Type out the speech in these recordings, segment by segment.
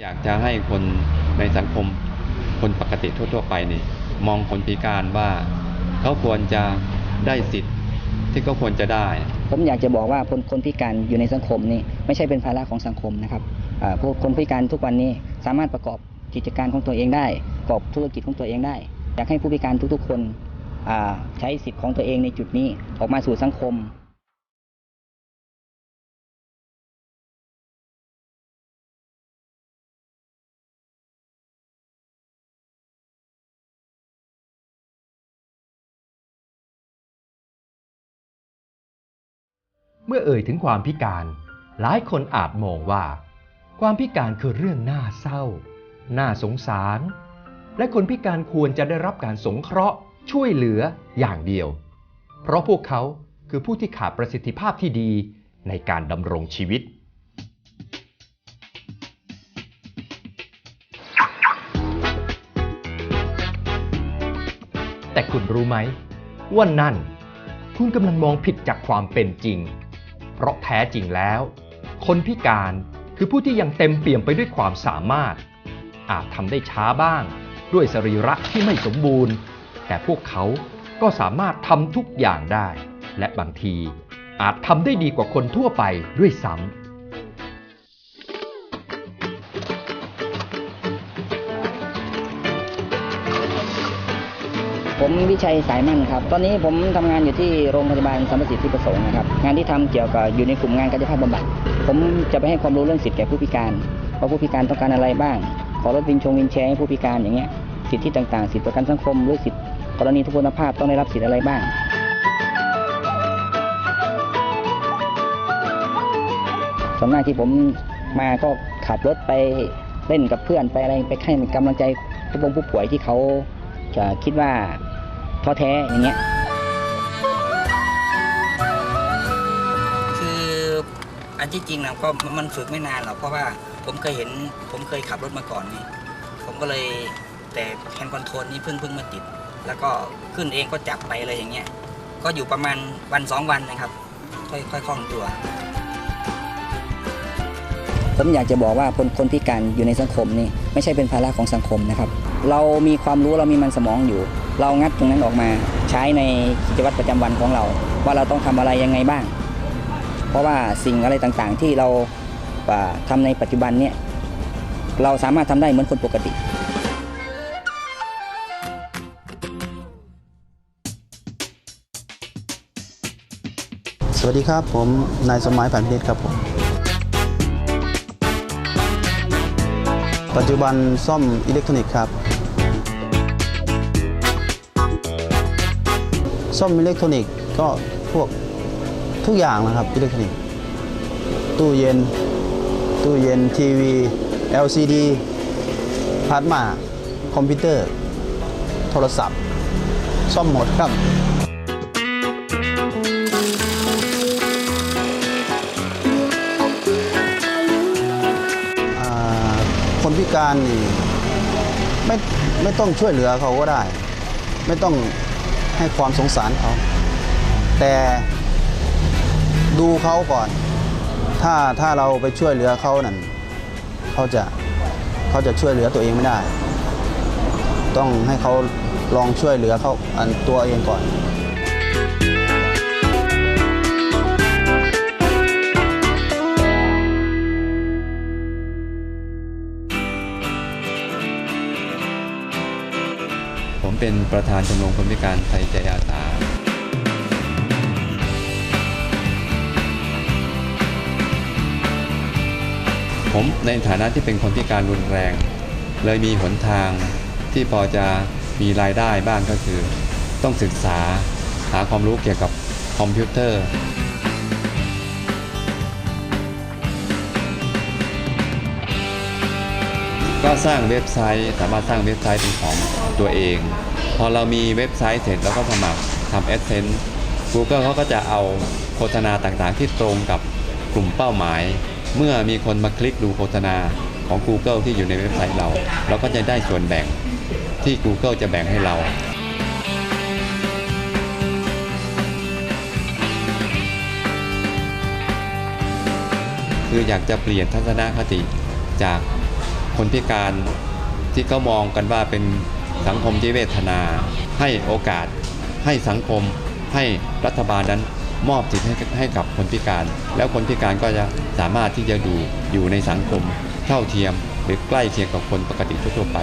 อยากจะให้คนในสังคมคนปกติทั่ว ๆ ไปนี่มองคนพิการว่าเขาควรจะได้สิทธิ์ที่เขาควรจะได้ ผมอยากจะบอกว่าคนคนพิการอยู่ในสังคมนี่ไม่ใช่เป็นภาระของสังคมนะครับพวกคนพิการทุกวันนี้สามารถประกอบกิจการของตัวเองได้ประกอบธุรกิจของตัวเองได้ อยากให้ผู้พิการทุกๆ คนใช้สิทธิ์ของตัวเองในจุดนี้ออกมาสู่สังคม เมื่อเอ่ยถึงความพิการ หลายคนอาจมองว่า ความพิการคือเรื่องน่าเศร้า น่าสงสาร และคนพิการควรจะได้รับการสงเคราะห์ ช่วยเหลืออย่างเดียว เพราะพวกเขาคือผู้ที่ขาดประสิทธิภาพที่ดีในการดำรงชีวิตแต่คุณรู้ไหมว่านั่น คุณกำลังมองผิดจากความเป็นจริง เพราะแท้จริงแล้ว คนพิการคือผู้ที่ยังเต็มเปี่ยมไปด้วยความสามารถ อาจทำได้ช้าบ้าง ด้วยสรีระที่ไม่สมบูรณ์ แต่พวกเขาก็สามารถทำทุกอย่างได้ และบางทีอาจทำได้ดีกว่าคนทั่วไปด้วยซ้ำ ผมวิชัยสายมั่นครับ ตอนนี้ผมทำงานอยู่ที่โรงพยาบาลสรรพสิทธิประสงค์นะครับ งานที่ทำเกี่ยวกับอยู่ในกลุ่มงานกายภาพบำบัด ผมจะไปให้ความรู้เรื่องสิทธิแก่ผู้พิการ ว่าผู้พิการต้องการอะไรบ้าง ขอรถวินชงวินแชร์ให้ผู้พิการอย่างเงี้ย สิทธิต่างๆ สิทธิประกันสังคมหรือสิทธิกรณีทุพพลภาพต้องได้รับสิทธิอะไรบ้างส่วนมากที่ผมมาก็ขับรถไปเล่นกับเพื่อนไปอะไรไปให้กำลังใจผู้บงผู้ป่วยที่เขาจะคิดว่า ท้อแท้อย่างเงี้ย คืออันที่จริงนะก็มันฝึกไม่นานหรอกเพราะว่าผมเคยเห็นผมเคยขับรถมาก่อนนี่ผมก็เลยแต่แฮนด์คอนโทรลนี่เพิ่งเพิ่งมาติด แล้วก็ขึ้นเองก็จับไปเลยอย่างเงี้ย ก็อยู่ประมาณวันสองวันนะครับ ค่อยค่อยคล่องตัว ผมอยากจะบอกว่าคนคนพิการอยู่ในสังคมนี่ไม่ใช่เป็นภาระของสังคมนะครับ เรามีความรู้เรามีมันสมองอยู่ เรางัดตรงนั้นออกมาใช้ในกิจวัตรประจำวันของเรา ว่าเราต้องทำอะไรยังไงบ้าง เพราะว่าสิ่งอะไรต่างๆที่เราอ่าทำในปัจจุบันเนี่ยเราสามารถทำได้เหมือนคนปกติสวัสดีครับ ผมนายสมหมายผ่านพินิจครับผม ปัจจุบันซ่อมอิเล็กทรอนิกส์ครับ ซ่อมอิเล็กทรอนิกส์ก็พวกทุกอย่างนะครับอิเล็กทรอนิกส์ตู้เย็น ตู้เย็นทีวี LCD พลาสมาคอมพิวเตอร์ โทรศัพท์ ซ่อมหมดครับคนพิการนี่ไม่ไม่ต้องช่วยเหลือเขาก็ได้ ไม่ต้อง ให้ความสงสารเขา แต่ดูเขาก่อน ถ้าถ้าเราไปช่วยเหลือเขานั่นเขาจะเขาจะช่วยเหลือตัวเองไม่ได้ ต้องให้เขาลองช่วยเหลือเขาอันตัวเองก่อน เป็นประธานชมรมคนพิการไทยใจอาสาผมในฐานะที่เป็นคนพิการรุนแรง เลยมีหนทางที่พอจะมีรายได้บ้างก็คือ ต้องศึกษาหาความรู้เกี่ยวกับคอมพิวเตอร์ ก็สร้างเว็บไซต์สามารถสร้างเว็บไซต์เป็นของตัวเอง อเรามีเว็บไซต์เสร็จแล้วก็สมัครทำ AdSense Google เขาก็จะเอาโฆษณาต่างๆ ที่ตรงกับกลุ่มเป้าหมาย เมื่อมีคนมาคลิกดูโฆษณาของ Google ที่อยู่ในเว็บไซต์เรา เราก็จะได้ส่วนแบ่งที่ Google จะแบ่งให้เราคืออยากจะเปลี่ยนทัศนคติจากคนพิการที่เขามองกันว่าเป็น สังคมที่เวทนา ให้โอกาส ให้สังคม ให้รัฐบาลนั้นมอบสิทธิ์ให้ให้กับคนพิการ แล้วคนพิการก็จะสามารถที่จะดูอยู่ในสังคม เท่าเทียม หรือใกล้เคียงกับคนปกติทั่วไป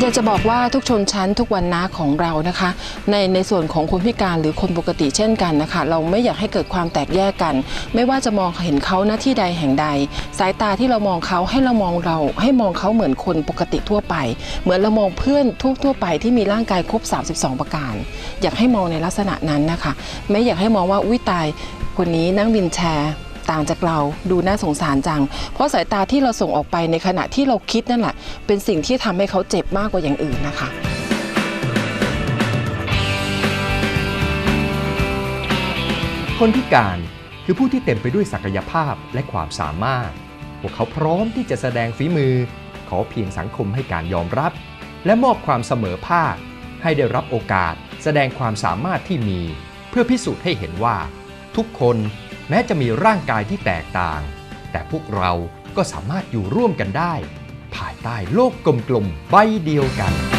อยากจะบอกว่าทุกชนชั้นทุกวันนะของเรานะคะ ในในส่วนของคนพิการหรือคนปกติเช่นกันนะคะ เราไม่อยากให้เกิดความแตกแยกกัน ไม่ว่าจะมองเห็นเขาหน้าที่ใดแห่งใด สายตาที่เรามองเขาให้เรามองเรา ให้มองเขาเหมือนคนปกติทั่วไป เหมือนเรามองเพื่อนทั่วทั่วไปที่มีร่างกายครบ 32 ประการ อยากให้มองในลักษณะนั้นนะคะ ไม่อยากให้มองว่าอุ้ยตายคนนี้นั่งวินแชร์ ต่างจากเราดูน่าสงสารจัง เพราะสายตาที่เราส่งออกไปในขณะที่เราคิดนั่นแหละ เป็นสิ่งที่ทำให้เขาเจ็บมากกว่าอย่างอื่นนะคะคนพิการคือผู้ที่เต็มไปด้วยศักยภาพและความสามารถ พวกเขาพร้อมที่จะแสดงฝีมือ ขอเพียงสังคมให้การยอมรับ และมอบความเสมอภาค ให้ได้รับโอกาส แสดงความสามารถที่มี เพื่อพิสูจน์ให้เห็นว่า ทุกคน แม้จะมีร่างกายที่แตกต่าง แต่พวกเราก็สามารถอยู่ร่วมกันได้ ภายใต้โลกกลมๆใบเดียวกัน